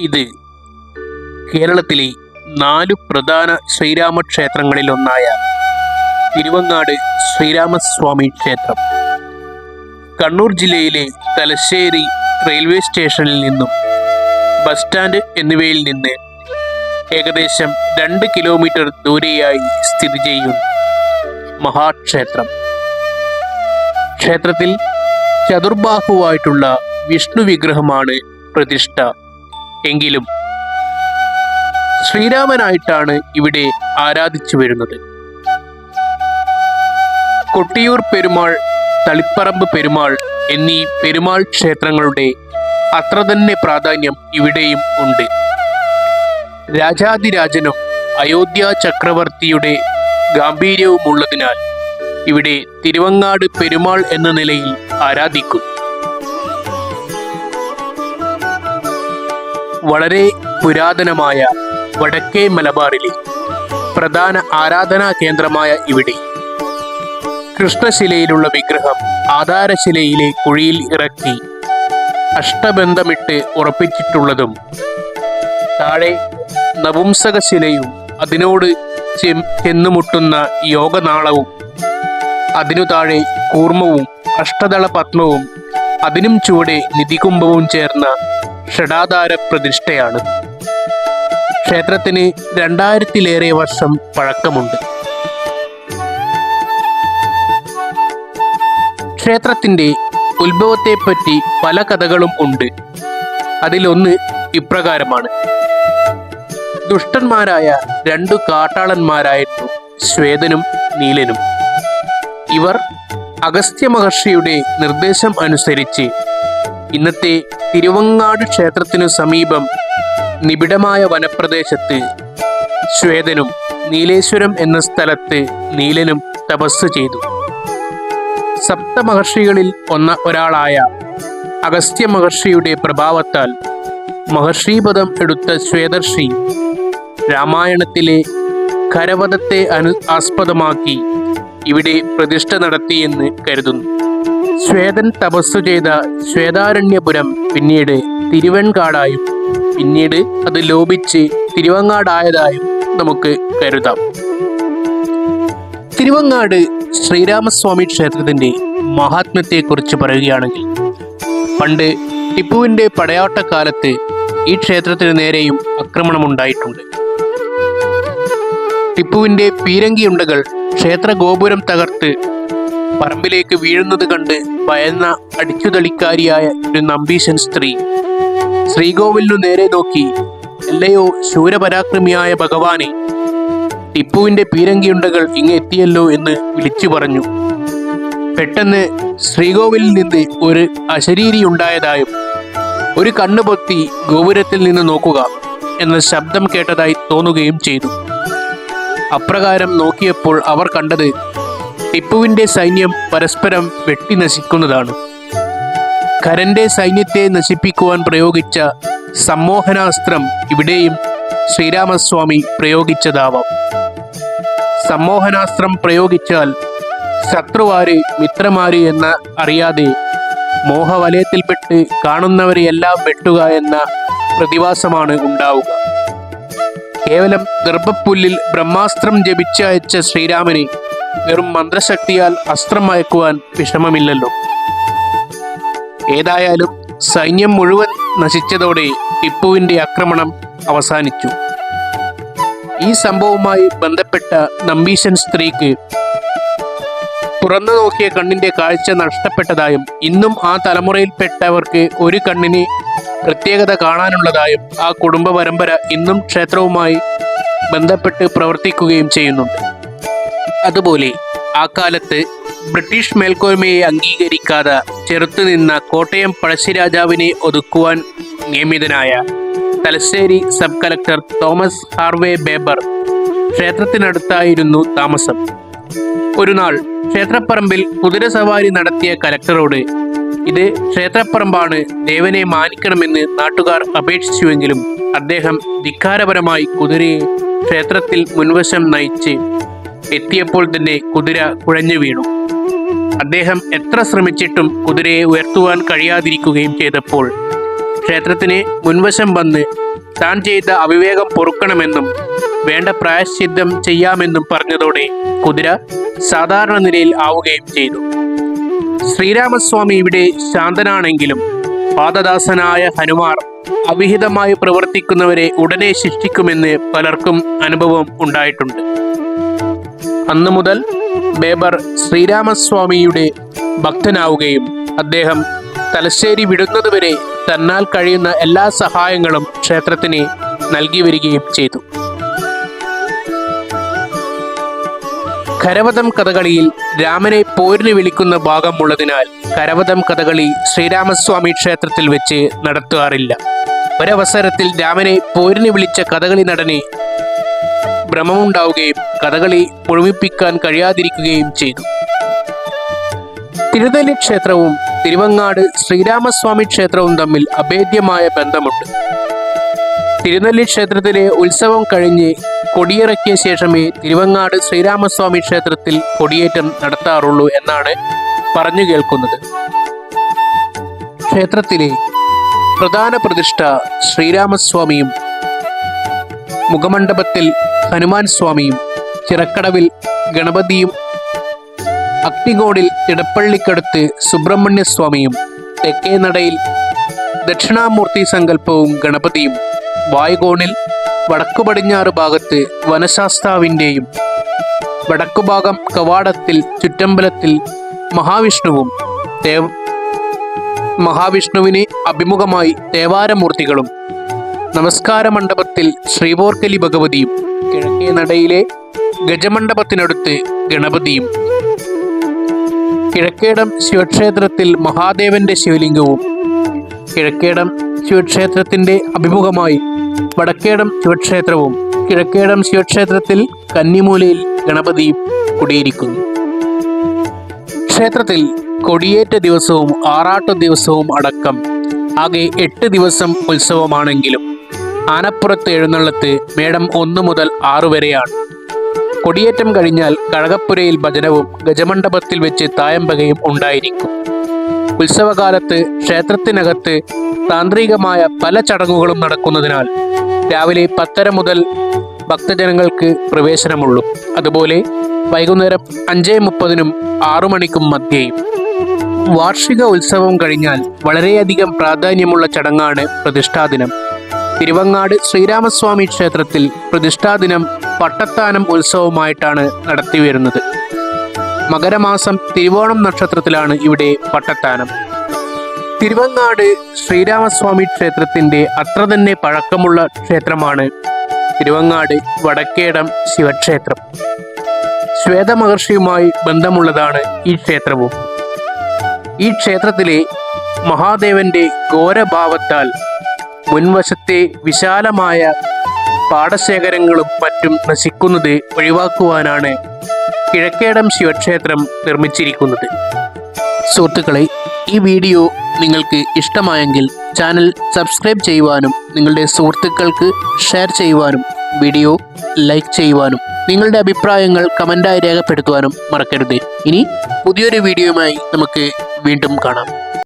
ഇത് കേരളത്തിലെ നാലു പ്രധാന ശ്രീരാമ ക്ഷേത്രങ്ങളിലൊന്നായ തിരുവങ്ങാട് ശ്രീരാമസ്വാമി ക്ഷേത്രം. കണ്ണൂർ ജില്ലയിലെ തലശ്ശേരി റെയിൽവേ സ്റ്റേഷനിൽ നിന്നും ബസ് സ്റ്റാൻഡ് എന്നിവയിൽ നിന്ന് ഏകദേശം രണ്ട് കിലോമീറ്റർ ദൂരെയായി സ്ഥിതി ചെയ്യുന്നു മഹാക്ഷേത്രം. ക്ഷേത്രത്തിൽ ചതുർബാഹുവായിട്ടുള്ള വിഷ്ണു വിഗ്രഹമാണ് പ്രതിഷ്ഠ. എങ്കിലും ശ്രീരാമനായിട്ടാണ് ഇവിടെ ആരാധിച്ചു വരുന്നത്. കൊട്ടിയൂർ പെരുമാൾ തളിപ്പറമ്പ് പെരുമാൾ എന്നീ പെരുമാൾ ക്ഷേത്രങ്ങളുടെ അത്ര തന്നെ പ്രാധാന്യം ഇവിടെയും ഉണ്ട്. രാജാതിരാജനും അയോധ്യ ചക്രവർത്തിയുടെ ഗാംഭീര്യവും ഉള്ളതിനാൽ ഇവിടെ തിരുവങ്ങാട് പെരുമാൾ എന്ന നിലയിൽ ആരാധിക്കും. വളരെ പുരാതനമായ വടക്കേ മലബാറിലെ പ്രധാന ആരാധനാ കേന്ദ്രമായ ഇവിടെ. കൃഷ്ണശിലയിലുള്ള വിഗ്രഹം ആധാരശിലയിലെ കുഴിയിൽ ഇറക്കി അഷ്ടബന്ധമിട്ട് ഉറപ്പിച്ചിട്ടുള്ളതും താഴെ നപുംസകശിലയും അതിനോട് ചെ- ചെന്നുമുട്ടുന്ന യോഗനാളവും അതിനു താഴെ കൂർമ്മവും അഷ്ടദള പത്മവും അതിനും ചുവടെ നിധികുംഭവും ചേർന്ന ഷടാധാര പ്രതിഷ്ഠയാണ് ക്ഷേത്രത്തിന് രണ്ടായിരത്തിലേറെ വർഷം പഴക്കമുണ്ട്. ക്ഷേത്രത്തിന്റെ ഉത്ഭവത്തെപ്പറ്റി പല കഥകളും ഉണ്ട്. അതിലൊന്ന് ഇപ്രകാരമാണ്. ദുഷ്ടന്മാരായ രണ്ടു കാട്ടാളന്മാരായിരുന്നു ശ്വേതനും നീലനും. ഇവർ അഗസ്ത്യ മഹർഷിയുടെ നിർദ്ദേശം അനുസരിച്ച് ഇന്നത്തെ തിരുവങ്ങാട് ക്ഷേത്രത്തിനു സമീപം നിബിഡമായ വനപ്രദേശത്ത് ശ്വേതനും നീലേശ്വരം എന്ന സ്ഥലത്ത് നീലനും തപസ് ചെയ്തു. സപ്തമഹർഷികളിൽ ഒന്ന ഒരാളായ അഗസ്ത്യ മഹർഷിയുടെ പ്രഭാവത്താൽ മഹർഷിപദം എടുത്ത ശ്വേതർഷി രാമായണത്തിലെ കരവധത്തെ അനു ആസ്പദമാക്കി ഇവിടെ പ്രതിഷ്ഠ നടത്തിയെന്ന് കരുതുന്നു. ശ്വേതൻ തപസ്സു ചെയ്ത ശ്വേതാരണ്യപുരം പിന്നീട് തിരുവൻകാടായും പിന്നീട് അത് ലോപിച്ച് തിരുവങ്ങാടായതായും നമുക്ക് കരുതാം. തിരുവങ്ങാട് ശ്രീരാമസ്വാമി ക്ഷേത്രത്തിന്റെ മഹാത്മ്യത്തെക്കുറിച്ച് പറയുകയാണെങ്കിൽ പണ്ട് ടിപ്പുവിന്റെ പടയാട്ടക്കാലത്ത് ഈ ക്ഷേത്രത്തിന് നേരെയും ആക്രമണം ഉണ്ടായിട്ടുണ്ട് ടിപ്പുവിന്റെ പീരങ്കിയുണ്ടകൾ ക്ഷേത്ര ഗോപുരം തകർത്ത് പറമ്പിലേക്ക് വീഴുന്നത് കണ്ട് ഭയന്ന അടിച്ചുതളിക്കാരിയായ ഒരു നമ്പീശൻ സ്ത്രീ ശ്രീകോവിലിനു നേരെ നോക്കി അല്ലയോ ശൂരപരാക്രമിയായ ഭഗവാനെ ടിപ്പുവിന്റെ പീരങ്കിയുണ്ടകൾ ഇങ്ങ് എത്തിയല്ലോ എന്ന് വിളിച്ചു പറഞ്ഞു. പെട്ടെന്ന് ശ്രീകോവിലിൽ നിന്ന് ഒരു അശരീരി ഉണ്ടായതായും ഒരു കണ്ണു പൊത്തി ഗോപുരത്തിൽ നിന്ന് നോക്കുക എന്ന ശബ്ദം കേട്ടതായി തോന്നുകയും ചെയ്തു. അപ്രകാരം നോക്കിയപ്പോൾ അവർ കണ്ടത് ടിപ്പുവിന്റെ സൈന്യം പരസ്പരം വെട്ടി നശിക്കുന്നതാണ് ഖരന്റെ സൈന്യത്തെ നശിപ്പിക്കുവാൻ പ്രയോഗിച്ച സമ്മോഹനാസ്ത്രം ഇവിടെയും ശ്രീരാമസ്വാമി പ്രയോഗിച്ചതാവാം. സമ്മോഹനാസ്ത്രം പ്രയോഗിച്ചാൽ ശത്രുവാര് മിത്രമാര് എന്ന് അറിയാതെ മോഹവലയത്തിൽപ്പെട്ട് കാണുന്നവരെയെല്ലാം വെട്ടുക എന്ന പ്രതിഭാസമാണ് ഉണ്ടാവുക. കേവലം ഗർഭപ്പുല്ലിൽ ബ്രഹ്മാസ്ത്രം ജപിച്ചയച്ച ശ്രീരാമനെ വെറും മന്ത്രശക്തിയാൽ അസ്ത്രം അയക്കുവാൻ വിഷമമില്ലല്ലോ. ഏതായാലും സൈന്യം മുഴുവൻ നശിച്ചതോടെ ടിപ്പുവിന്റെ ആക്രമണം അവസാനിച്ചു. ഈ സംഭവവുമായി ബന്ധപ്പെട്ട നമ്പീശൻ സ്ത്രീക്ക് തുറന്നു നോക്കിയ കണ്ണിന്റെ കാഴ്ച നഷ്ടപ്പെട്ടതായും ഇന്നും ആ തലമുറയിൽപ്പെട്ടവർക്ക് ഒരു കണ്ണിന് പ്രത്യേകത കാണാനുള്ളതായും ആ കുടുംബ പരമ്പര ഇന്നും ക്ഷേത്രവുമായി ബന്ധപ്പെട്ട് പ്രവർത്തിക്കുകയും ചെയ്യുന്നുണ്ട്. അതുപോലെ ആ കാലത്ത് ബ്രിട്ടീഷ് മേൽക്കോയ്മയെ അംഗീകരിക്കാതെ ചെറുത്തുനിന്ന കോട്ടയം പഴശ്ശിരാജാവിനെ ഒതുക്കുവാൻ നിയമിതനായ Thalassery sub collector Thomas Harvey Baber ക്ഷേത്രത്തിനടുത്തായിരുന്നു താമസം. ഒരു നാൾ ക്ഷേത്രപ്പറമ്പിൽ കുതിരസവാരി നടത്തിയ കലക്ടറോട് ഇത് ക്ഷേത്രപ്പറമ്പാണ് ദേവനെ മാനിക്കണമെന്ന് നാട്ടുകാർ അപേക്ഷിച്ചുവെങ്കിലും അദ്ദേഹം ധിക്കാരപരമായി കുതിരയെ ക്ഷേത്രത്തിൽ മുൻവശം നയിച്ച് എത്തിയപ്പോൾ തന്നെ കുതിര കുഴഞ്ഞു വീണു. അദ്ദേഹം എത്ര ശ്രമിച്ചിട്ടും കുതിരയെ ഉയർത്തുവാൻ കഴിയാതിരിക്കുകയും ചെയ്തപ്പോൾ ക്ഷേത്രത്തിന് മുൻവശം വന്ന് താൻ ചെയ്ത അവിവേകം പൊറുക്കണമെന്നും വേണ്ട പ്രായശ്ചിത്തം ചെയ്യാമെന്നും പറഞ്ഞതോടെ കുതിര സാധാരണ നിലയിൽ ആവുകയും ചെയ്തു. ശ്രീരാമസ്വാമി ഇവിടെ ശാന്തനാണെങ്കിലും പാദദാസനായ ഹനുമാർ അവിഹിതമായി പ്രവർത്തിക്കുന്നവരെ ഉടനെ ശിക്ഷിക്കുമെന്ന് പലർക്കും അനുഭവം ഉണ്ടായിട്ടുണ്ട്. അന്നു മുതൽ ബേബർ ശ്രീരാമസ്വാമിയുടെ ഭക്തനാവുകയും അദ്ദേഹം തലശ്ശേരി വിടുന്നതുവരെ തന്നാൽ കഴിയുന്ന എല്ലാ സഹായങ്ങളും ക്ഷേത്രത്തിന് നൽകി വരികയും ചെയ്തു. കരവതം കഥകളിയിൽ രാമനെ പോരിന് വിളിക്കുന്ന ഭാഗമുള്ളതിനാൽ കരവതം കഥകളി ശ്രീരാമസ്വാമി ക്ഷേത്രത്തിൽ വെച്ച് നടത്താറില്ല ഒരവസരത്തിൽ രാമനെ പോരിന് വിളിച്ച കഥകളി നടനെ ഭ്രമമുണ്ടാവുകയും കഥകളി മുഴുമിപ്പിക്കാൻ കഴിയാതിരിക്കുകയും ചെയ്തു. തിരുനെല്ലി ക്ഷേത്രവും തിരുവങ്ങാട് ശ്രീരാമസ്വാമി ക്ഷേത്രവും തമ്മിൽ അഭേദ്യമായ ബന്ധമുണ്ട്. തിരുനെല്ലി ക്ഷേത്രത്തിലെ ഉത്സവം കഴിഞ്ഞ് കൊടിയിറക്കിയ ശേഷമേ തിരുവങ്ങാട് ശ്രീരാമസ്വാമി ക്ഷേത്രത്തിൽ കൊടിയേറ്റം നടത്താറുള്ളൂ എന്നാണ് പറഞ്ഞു കേൾക്കുന്നത്. ക്ഷേത്രത്തിലെ പ്രധാന പ്രതിഷ്ഠ ശ്രീരാമസ്വാമിയും മുഖമണ്ഡപത്തിൽ ഹനുമാൻ സ്വാമിയും ചിറക്കടവിൽ ഗണപതിയും അഗ്നികോടിൽ ഇടപ്പള്ളിക്കടുത്ത് സുബ്രഹ്മണ്യ സ്വാമിയും തെക്കേ നടയിൽ ദക്ഷിണാമൂർത്തി സങ്കല്പവും ഗണപതിയും വായുകോണിൽ വടക്കു പടിഞ്ഞാറ് ഭാഗത്ത് വനശാസ്താവിന്റെയും വടക്കുഭാഗം കവാടത്തിൽ ചുറ്റമ്പലത്തിൽ മഹാവിഷ്ണുവും ദേവ മഹാവിഷ്ണുവിന് അഭിമുഖമായി ദേവാരമൂർത്തികളും നമസ്കാര മണ്ഡപത്തിൽ ശ്രീപോർക്കലി ഭഗവതിയും കിഴക്കേ നടയിലെ ഗജമണ്ഡപത്തിനടുത്ത് ഗണപതിയും കിഴക്കേടം ശിവക്ഷേത്രത്തിൽ മഹാദേവന്റെ ശിവലിംഗവും കിഴക്കേടം ശിവക്ഷേത്രത്തിന്റെ അഭിമുഖമായി വടക്കേടം ശിവക്ഷേത്രവും കിഴക്കേടം ശിവക്ഷേത്രത്തിൽ കന്നിമൂലയിൽ ഗണപതിയും കുടിയിരിക്കുന്നു. ക്ഷേത്രത്തിൽ കൊടിയേറ്റ ദിവസവും ആറാട്ട് ദിവസവും അടക്കം ആകെ എട്ട് ദിവസം ഉത്സവമാണെങ്കിലും ആനപ്പുറത്ത് എഴുന്നള്ളത്ത് മേടം ഒന്ന് മുതൽ ആറു വരെയാണ്. കൊടിയേറ്റം കഴിഞ്ഞാൽ കഴകപ്പുരയിൽ ഭജനവും ഗജമണ്ഡപത്തിൽ വെച്ച് തായമ്പകയും ഉണ്ടായിരിക്കും. ഉത്സവകാലത്ത് ക്ഷേത്രത്തിനകത്ത് താന്ത്രികമായ പല ചടങ്ങുകളും നടക്കുന്നതിനാൽ രാവിലെ പത്തര മുതൽ ഭക്തജനങ്ങൾക്ക് പ്രവേശനമുള്ളൂ. അതുപോലെ വൈകുന്നേരം അഞ്ചേ മുപ്പതിനും ആറു മണിക്കും മധ്യേയും. വാർഷിക ഉത്സവം കഴിഞ്ഞാൽ വളരെയധികം പ്രാധാന്യമുള്ള ചടങ്ങാണ് പ്രതിഷ്ഠാദിനം. തിരുവങ്ങാട് ശ്രീരാമസ്വാമി ക്ഷേത്രത്തിൽ പ്രതിഷ്ഠാദിനം പട്ടത്താനം ഉത്സവമായിട്ടാണ് നടത്തിവരുന്നത്. മകരമാസം തിരുവോണം നക്ഷത്രത്തിലാണ് ഇവിടെ പട്ടത്താനം. തിരുവങ്ങാട് ശ്രീരാമസ്വാമി ക്ഷേത്രത്തിന്റെ അത്ര തന്നെ പഴക്കമുള്ള ക്ഷേത്രമാണ് തിരുവങ്ങാട് വടക്കേടം ശിവക്ഷേത്രം. ശ്വേതമഹർഷിയുമായി ബന്ധമുള്ളതാണ് ഈ ക്ഷേത്രവും. ഈ ക്ഷേത്രത്തിലെ മഹാദേവന്റെ ഘോരഭാവത്താൽ മുൻവശത്തെ വിശാലമായ പാടശേഖരങ്ങളും മറ്റും നശിക്കുന്നത് ഒഴിവാക്കുവാനാണ് കിഴക്കേടം ശിവക്ഷേത്രം നിർമ്മിച്ചിരിക്കുന്നത്. സുഹൃത്തുക്കളെ ഈ വീഡിയോ നിങ്ങൾക്ക് ഇഷ്ടമായെങ്കിൽ ചാനൽ സബ്സ്ക്രൈബ് ചെയ്യുവാനും നിങ്ങളുടെ സുഹൃത്തുക്കൾക്ക് ഷെയർ ചെയ്യുവാനും വീഡിയോ ലൈക്ക് ചെയ്യുവാനും നിങ്ങളുടെ അഭിപ്രായങ്ങൾ കമന്റായി രേഖപ്പെടുത്തുവാനും മറക്കരുത്. ഇനി പുതിയൊരു വീഡിയോയുമായി നമുക്ക് വീണ്ടും കാണാം.